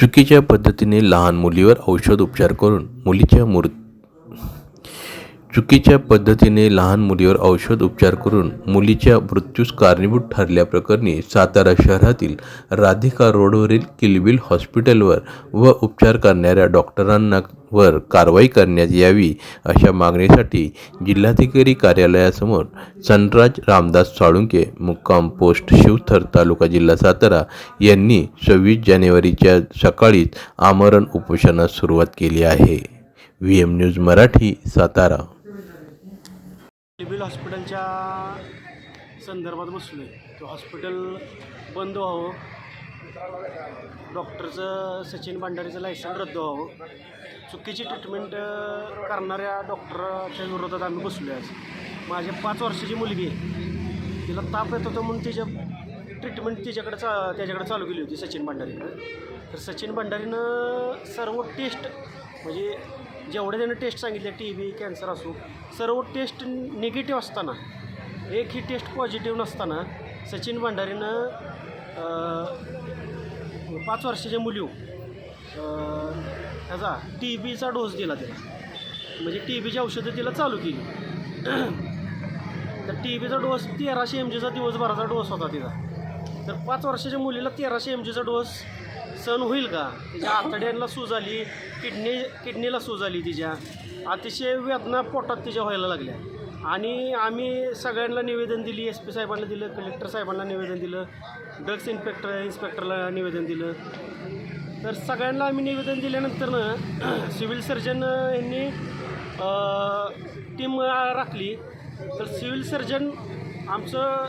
चुकीच्या पद्धतीने लहान मुलीवर औषध उपचार करून मुलीच्या मूर चुकीच्या पद्धतीने लहान मुलीवर औषध उपचार करून मुलीच्या मृत्यूस कारणीभूत ठरल्याप्रकरणी सातारा शहरातील राधिका रोडवरील किलबिल हॉस्पिटलवर व उपचार करणाऱ्या डॉक्टरांना वर कारवाई करण्यात यावी अशा मागणीसाठी जिल्हाधिकारी कार्यालयासमोर सनराज रामदास साळुंके मुक्काम पोस्ट शिवथर तालुका जिल्हा सातारा यांनी सव्वीस जानेवारीच्या सकाळीच आमरण उपोषणास सुरुवात केली आहे. V M news Marathi Satara. Civil हॉस्पिटलच्या संदर्भात बसलो आहे तो हॉस्पिटल बंद व्हावं. डॉक्टरचं सचिन भांडारीचं लायसन रद्द व्हावं. चुकीची ट्रीटमेंट करणाऱ्या डॉक्टरच्या विरोधात आम्ही बसलो आहे आज पाच वर्षाची मुलगी आहे. तिला ताप येत होता म्हणून तिच्या ट्रीटमेंट त्याच्याकडे चा त्याच्याकडे चालू केली होती सचिन भंडारीनं. तर सचिन भंडारीनं सर्व टेस्ट म्हणजे जेवढे त्यानं टेस्ट सांगितले टी बी कॅन्सर असो सर्व टेस्ट निगेटिव्ह असताना एक ही टेस्ट पॉझिटिव्ह नसताना सचिन भंडारीनं पाच वर्षाच्या मुली हो, ह्याचा टी बीचा डोस दिला तिला म्हणजे टी बीची औषधं तिला चालू केली. तर टी बीचा डोस तेराशे एम जीचा दिवसभराचा डोस होता तिचा. तर पाच वर्षाच्या मुलीला तेराशे एम जीचा डोस सहन होईल का? तिच्या आतड्यांना सूज आली किडनी किडनीला सूज आली तिच्या. अतिशय वेदना पोटात तिच्या व्हायला लागल्या. आणि आम्ही सगळ्यांना निवेदन दिली एस पी साहेबांना दिलं कलेक्टर साहेबांना निवेदन दिलं ड्रग्स इन्स्पेक्टर इन्स्पेक्टरला निवेदन दिलं. तर सगळ्यांना आम्ही निवेदन दिल्यानंतरनं सिव्हिल सर्जन यांनी टीम राखली. तर सिव्हिल सर्जन आमचं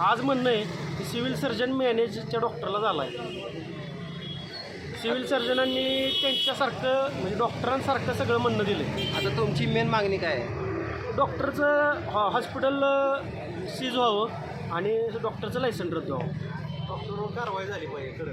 आज म्हणणं आहे सिव्हिल सर्जन मॅनेजच्या डॉक्टरला झाला आहे सिव्हिल सर्जनांनी त्यांच्यासारखं म्हणजे डॉक्टरांसारखं सगळं म्हणणं दिलं आहे आता तुमची मेन मागणी काय आहे? डॉक्टरचं हॉ हॉस्पिटल सीज व्हावं आणि डॉक्टरचं लायसन रद्द व्हावं. डॉक्टरवर कारवाई झाली पाहिजे खरं.